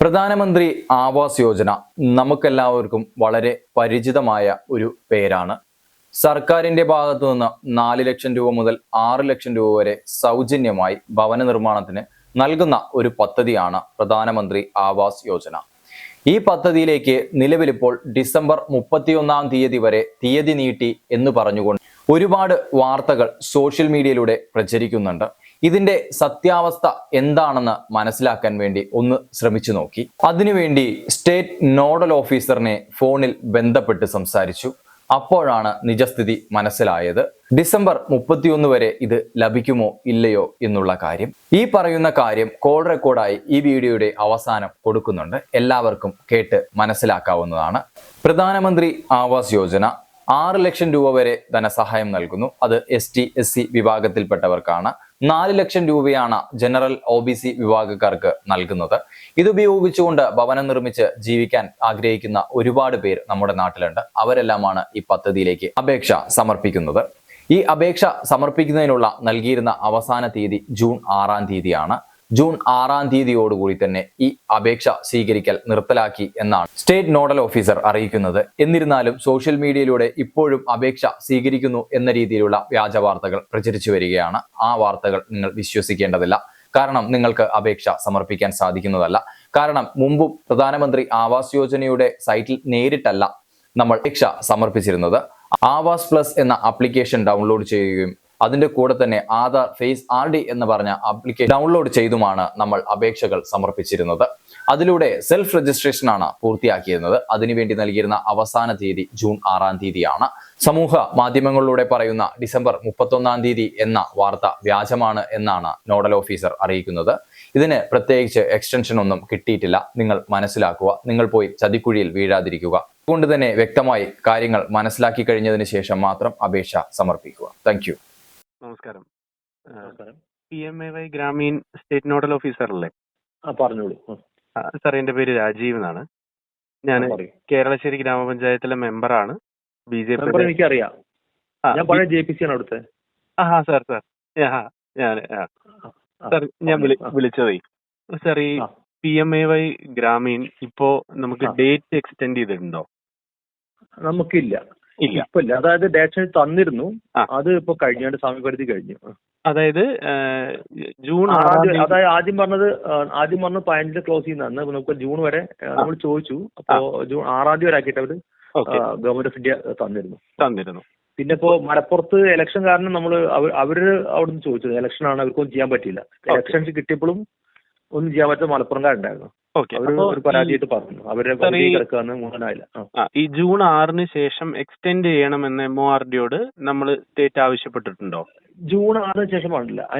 പ്രധാനമന്ത്രി ആവാസ് യോജന നമുക്കെല്ലാവർക്കും വളരെ പരിചിതമായ ഒരു പേരാണ്. സർക്കാരിന്റെ ഭാഗത്തു നിന്ന് നാല് ലക്ഷം രൂപ മുതൽ ആറ് ലക്ഷം രൂപ വരെ സൗജന്യമായി ഭവന നിർമ്മാണത്തിന് നൽകുന്ന ഒരു പദ്ധതിയാണ് പ്രധാനമന്ത്രി ആവാസ് യോജന. ഈ പദ്ധതിയിലേക്ക് നിലവിലിപ്പോൾ ഡിസംബർ മുപ്പത്തിയൊന്നാം തീയതി വരെ തീയതി നീട്ടി എന്ന് പറഞ്ഞുകൊണ്ട് ഒരുപാട് വാർത്തകൾ സോഷ്യൽ മീഡിയയിലൂടെ പ്രചരിക്കുന്നുണ്ട്. ഇതിന്റെ സത്യാവസ്ഥ എന്താണെന്ന് മനസ്സിലാക്കാൻ വേണ്ടി ഒന്ന് ശ്രമിച്ചു നോക്കി. അതിനുവേണ്ടി സ്റ്റേറ്റ് നോഡൽ ഓഫീസറിനെ ഫോണിൽ ബന്ധപ്പെട്ട് സംസാരിച്ചു. അപ്പോഴാണ് നിജസ്ഥിതി മനസ്സിലായത്. ഡിസംബർ മുപ്പത്തിയൊന്ന് വരെ ഇത് ലഭിക്കുമോ ഇല്ലയോ എന്നുള്ള കാര്യം. ഈ പറയുന്ന കാര്യം കോൾ റെക്കോർഡായി ഈ വീഡിയോയുടെ അവസാനം കൊടുക്കുന്നുണ്ട്. എല്ലാവർക്കും കേട്ട് മനസ്സിലാക്കാവുന്നതാണ്. പ്രധാനമന്ത്രി ആവാസ് യോജന ആറ് ലക്ഷം രൂപ വരെ ധനസഹായം നൽകുന്നു. അത് എസ് ടി എസ് സി വിഭാഗത്തിൽപ്പെട്ടവർക്കാണ്. നാല് ലക്ഷം രൂപയാണ് ജനറൽ ഒ ബി സി വിഭാഗക്കാർക്ക് നൽകുന്നത്. ഇതുപയോഗിച്ചുകൊണ്ട് ഭവനം നിർമ്മിച്ച് ജീവിക്കാൻ ആഗ്രഹിക്കുന്ന ഒരുപാട് പേർ നമ്മുടെ നാട്ടിലുണ്ട്. അവരെല്ലാമാണ് ഈ പദ്ധതിയിലേക്ക് അപേക്ഷ സമർപ്പിക്കുന്നത്. ഈ അപേക്ഷ സമർപ്പിക്കുന്നതിനുള്ള നൽകിയിരുന്ന അവസാന തീയതി ജൂൺ ആറാം തീയതിയാണ്. ജൂൺ ആറാം തീയതിയോടുകൂടി തന്നെ ഈ അപേക്ഷ സ്വീകരിക്കൽ നിർത്തലാക്കി എന്നാണ് സ്റ്റേറ്റ് നോഡൽ ഓഫീസർ അറിയിക്കുന്നത്. എന്നിരുന്നാലും സോഷ്യൽ മീഡിയയിലൂടെ ഇപ്പോഴും അപേക്ഷ സ്വീകരിക്കുന്നു എന്ന രീതിയിലുള്ള വ്യാജ വാർത്തകൾ പ്രചരിച്ചു വരികയാണ്. ആ വാർത്തകൾ നിങ്ങൾ വിശ്വസിക്കേണ്ടതില്ല. കാരണം നിങ്ങൾക്ക് അപേക്ഷ സമർപ്പിക്കാൻ സാധിക്കുന്നതല്ല. കാരണം മുമ്പും പ്രധാനമന്ത്രി ആവാസ് യോജനയുടെ സൈറ്റിൽ നേരിട്ടല്ല നമ്മൾ അപേക്ഷ സമർപ്പിച്ചിരുന്നത്. ആവാസ് പ്ലസ് എന്ന ആപ്ലിക്കേഷൻ ഡൗൺലോഡ് ചെയ്യുകയും അതിന്റെ കൂടെ തന്നെ ആധാർ ഫേസ് ആർ ഡി എന്ന് പറഞ്ഞ ആപ്ലിക്കേഷൻ ഡൗൺലോഡ് ചെയ്തുമാണ് നമ്മൾ അപേക്ഷകൾ സമർപ്പിച്ചിരുന്നത്. അതിലൂടെ സെൽഫ് രജിസ്ട്രേഷൻ ആണ് പൂർത്തിയാക്കിയിരുന്നത്. അതിനുവേണ്ടി നൽകിയിരുന്ന അവസാന തീയതി ജൂൺ ആറാം തീയതിയാണ്. സമൂഹ മാധ്യമങ്ങളിലൂടെ പറയുന്ന ഡിസംബർ മുപ്പത്തൊന്നാം തീയതി എന്ന വാർത്ത വ്യാജമാണ് എന്നാണ് നോഡൽ ഓഫീസർ അറിയിക്കുന്നത്. ഇതിന് പ്രത്യേകിച്ച് എക്സ്റ്റൻഷൻ ഒന്നും കിട്ടിയിട്ടില്ല. നിങ്ങൾ മനസ്സിലാക്കുക. നിങ്ങൾ പോയി ചതിക്കുഴിയിൽ വീഴാതിരിക്കുക. അതുകൊണ്ട് തന്നെ വ്യക്തമായി കാര്യങ്ങൾ മനസ്സിലാക്കി കഴിഞ്ഞതിന് ശേഷം മാത്രം അപേക്ഷ സമർപ്പിക്കുക. താങ്ക് നമസ്കാരം. നമസ്കാരം. P M A Y Gramin state nodal officer അല്ലേ ആ. പറഞ്ഞോളൂ. സാർ എന്റെ പേര് രാജീവ് എന്നാണ്. ഞാൻ കേരളശ്ശേരി ഗ്രാമപഞ്ചായത്തിലെ മെമ്പറാണ്. ബി ജെ മെമ്പർ പി എനിക്കറിയാം. ഞാൻ പഴയ ജെ പി സി ആണ് അവിടുത്തെ ആ സാർ സാർ. ഞാൻ സാർ ഞാൻ വിളിച്ചതേ. സാർ ഈ. P M A Y Gramin ഇപ്പോ നമുക്ക് ഡേറ്റ് എക്സ്റ്റെൻഡ് ചെയ്തിട്ടുണ്ടോ? നമുക്കില്ല. ഇപ്പൊ ഇല്ല. അതായത് ഡേറ്റ് തന്നിരുന്നു. അത് ഇപ്പൊ കഴിഞ്ഞാണ്ട് സമയപരിധി കഴിഞ്ഞു. അതായത് ജൂൺ അതായത് ആദ്യം പറഞ്ഞത് ആദ്യം പറഞ്ഞ പതിനഞ്ചിന് ക്ലോസ് ചെയ്യുന്നതാണ് അന്ന് നമുക്ക് ജൂൺ വരെ നമ്മൾ ചോദിച്ചു. അപ്പോ ജൂൺ ആറാം തീയതി വരെ ആക്കിയിട്ട് അവർ ഗവൺമെന്റ് ഓഫ് ഇന്ത്യ തന്നിരുന്നു. തന്നിരുന്നു. പിന്നെ ഇപ്പോ മലപ്പുറത്ത് ഇലക്ഷൻ കാരണം നമ്മൾ അവർ അവിടെ നിന്ന് ചോദിച്ചത്. ഇലക്ഷൻ ആണ് അവർക്കൊന്നും ചെയ്യാൻ പറ്റിയില്ല. ഇലക്ഷൻസ് കിട്ടിയപ്പോഴും ഒന്നും ചെയ്യാൻ പറ്റാത്ത മലപ്പുറംകാരുണ്ടായിരുന്നു. ഓക്കെ ഈ ജൂൺ ആറിന് ശേഷം എക്സ്റ്റെൻഡ് ചെയ്യണമെന്ന് എം ഒ ആർ ഡിയോട് നമ്മൾ സ്റ്റേറ്റ് ആവശ്യപ്പെട്ടിട്ടുണ്ടോ? ജൂൺ ആറിന് ശേഷം പാടില്ല